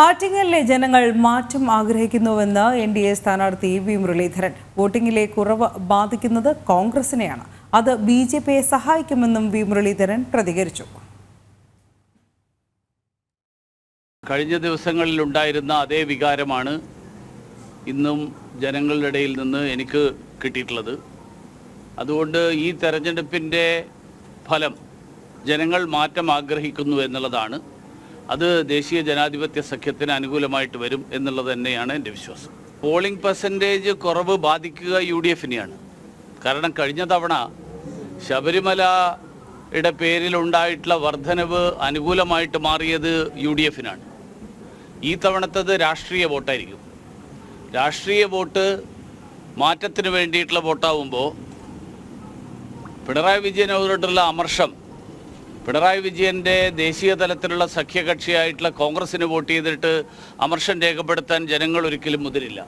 ആറ്റിങ്ങലിലെ ജനങ്ങൾ മാറ്റം ആഗ്രഹിക്കുന്നുവെന്ന് എൻ ഡി എ സ്ഥാനാർത്ഥി വി മുരളീധരൻ. വോട്ടിംഗിലെ കുറവ് ബാധിക്കുന്നത് കോൺഗ്രസിനെയാണ്. അത് ബി ജെ പിയെ സഹായിക്കുമെന്നും വി മുരളീധരൻ പ്രതികരിച്ചു. കഴിഞ്ഞ ദിവസങ്ങളിൽ ഉണ്ടായിരുന്ന അതേ വികാരമാണ് ഇന്നും ജനങ്ങളുടെ ഇടയിൽ നിന്ന് എനിക്ക് കിട്ടിയിട്ടുള്ളത്. അതുകൊണ്ട് ഈ തെരഞ്ഞെടുപ്പിന്റെ ഫലം ജനങ്ങൾ മാറ്റം ആഗ്രഹിക്കുന്നു എന്നുള്ളതാണ്. അത് ദേശീയ ജനാധിപത്യ സഖ്യത്തിന് അനുകൂലമായിട്ട് വരും എന്നുള്ളത് തന്നെയാണ് എന്റെ വിശ്വാസം. പോളിംഗ് പെർസെന്റേജ് കുറവ് ബാധിക്കുക യു ഡി എഫിനെയാണ് കാരണം കഴിഞ്ഞ തവണ ശബരിമലയുടെ പേരിലുണ്ടായിട്ടുള്ള വർധനവ് അനുകൂലമായിട്ട് മാറിയത് യു ഡി എഫിനാണ് ഈ തവണത്തത് രാഷ്ട്രീയ വോട്ടായിരിക്കും. രാഷ്ട്രീയ വോട്ട് മാറ്റത്തിന് വേണ്ടിയിട്ടുള്ള വോട്ടാവുമ്പോൾ പിണറായി വിജയനോടുള്ള അമർഷം പിണറായി വിജയന്റെ ദേശീയ തലത്തിലുള്ള സഖ്യകക്ഷിയായിട്ടുള്ള കോൺഗ്രസിന് വോട്ട് ചെയ്തിട്ട് അമർഷം രേഖപ്പെടുത്താൻ ജനങ്ങൾ ഒരിക്കലും മുതിരില്ല.